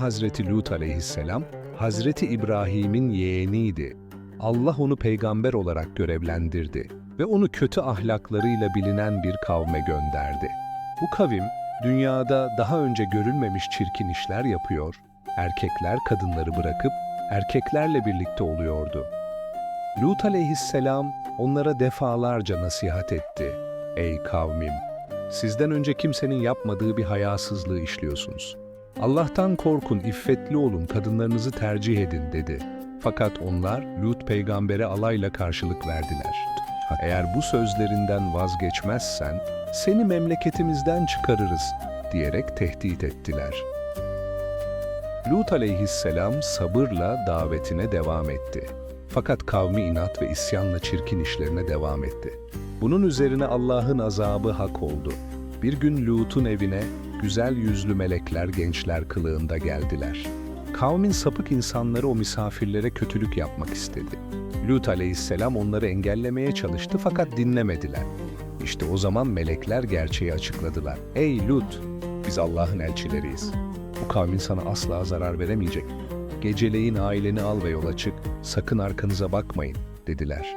Hazreti Lut aleyhisselam, Hazreti İbrahim'in yeğeniydi. Allah onu peygamber olarak görevlendirdi ve onu kötü ahlaklarıyla bilinen bir kavme gönderdi. Bu kavim, dünyada daha önce görülmemiş çirkin işler yapıyor, erkekler kadınları bırakıp erkeklerle birlikte oluyordu. Lut aleyhisselam onlara defalarca nasihat etti. Ey kavmim! Sizden önce kimsenin yapmadığı bir hayasızlığı işliyorsunuz. Allah'tan korkun, iffetli olun, kadınlarınızı tercih edin dedi. Fakat onlar Lut peygambere alayla karşılık verdiler. Eğer bu sözlerinden vazgeçmezsen seni memleketimizden çıkarırız diyerek tehdit ettiler. Lut aleyhisselam sabırla davetine devam etti. Fakat kavmi inat ve isyanla çirkin işlerine devam etti. Bunun üzerine Allah'ın azabı hak oldu. Bir gün Lut'un evine güzel yüzlü melekler gençler kılığında geldiler. Kavmin sapık insanları o misafirlere kötülük yapmak istedi. Lut aleyhisselam onları engellemeye çalıştı fakat dinlemediler. İşte o zaman melekler gerçeği açıkladılar. Ey Lut! Biz Allah'ın elçileriyiz. Bu kavmin sana asla zarar veremeyecek. Geceleyin aileni al ve yola çık, sakın arkanıza bakmayın, dediler.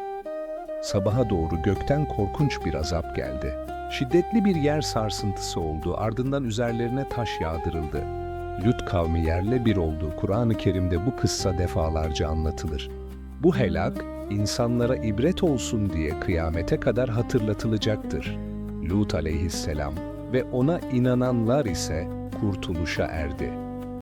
Sabaha doğru gökten korkunç bir azap geldi. Şiddetli bir yer sarsıntısı oldu, ardından üzerlerine taş yağdırıldı. Lut kavmi yerle bir oldu. Kur'an-ı Kerim'de bu kıssa defalarca anlatılır. Bu helak, insanlara ibret olsun diye kıyamete kadar hatırlatılacaktır. Lut aleyhisselam ve ona inananlar ise kurtuluşa erdi.